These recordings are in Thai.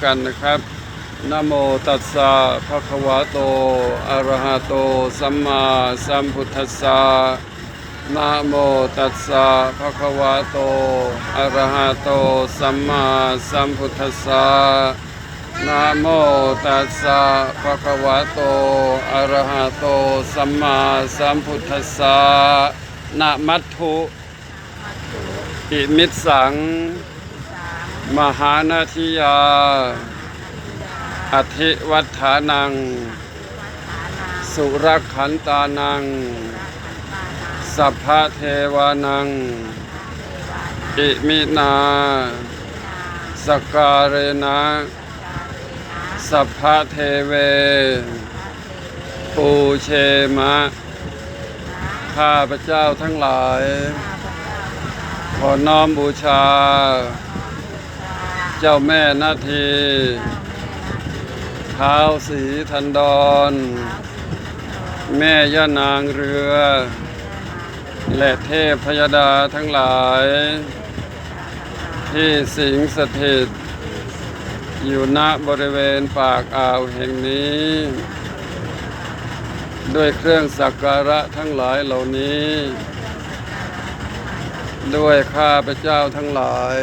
กันนะครับนโมตัสสะภะคะวะโต อะระหะโต สัมมาสัมพุทธัสสะนโมตัสสะภะคะวะโต อะระหะโต สัมมาสัมพุทธัสสะนโมตัสสะภะคะวะโต อะระหะโต สัมมาสัมพุทธัสสะนะมัตถุอิมิตสัง มหานาทิยา อธิวัฏฐานัง สุรขันตานัง สัพพะเทวานัง อิมินา สการเรนะ สัพพะเทเว ปูเชมะ ข้าพระเจ้าทั้งหลาย ขอน้อมบูชา เจ้าแม่นาทีเท้าวสีทันดอนแม่ย่านางเรือ และเทพพยดาทั้งหลาย ที่สิงสถิต อยู่ณบริเวณปากอ่าวแห่งนี้ ด้วยเครื่องสักการะทั้งหลายเหล่านี้ ด้วยข้าพระเจ้าทั้งหลาย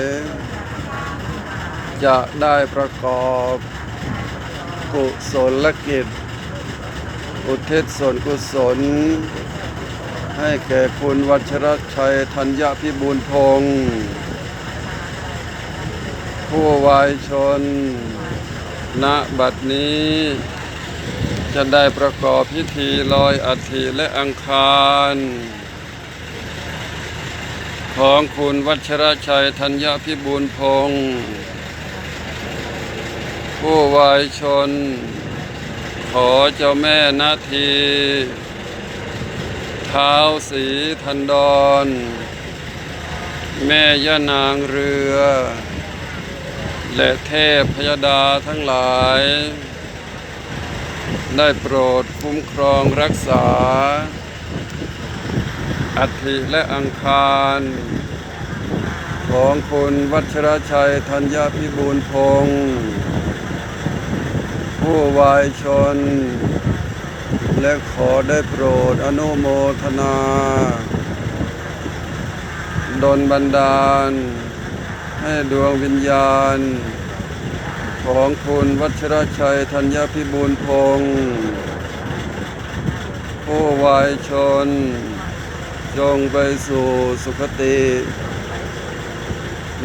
จะได้ประกอบกุศลกิจ อุทิศส่วนกุศล ให้แก่คุณวัชรชัยธัญญาพิบูลพงศ์ผู้วายชน ณบัดนี้ จะได้ประกอบพิธีลอยอัฐิและอังคารของคุณวัชรชัยธัญญาพิบูลพงศ์ ผู้วายชน ขอเจ้าแม่นาทีเท้าวสีทันดอนแม่ย่านางเรือ และเทพพยดาทั้งหลาย ได้โปรดคุ้มครองรักษา อัฐิและอังคาร ของคุณวัชรชัยธัญญาพิบูลพงศ์ ผู้วายชน และขอได้โปรดอนุโมทนาดลบันดาล ให้ดวงวิญญาณ ของคุณวัชรชัยธัญญพิบูลพงศ์ผู้วายชน จงไปสู่สุคติ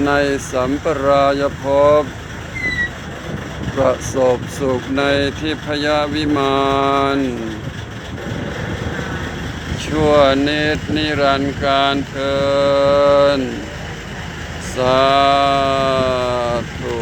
ในสัมปรายภพ ประสบสุขในที่พยาวิมานชั่วเนตดนิรันดร์การเทินสาธุ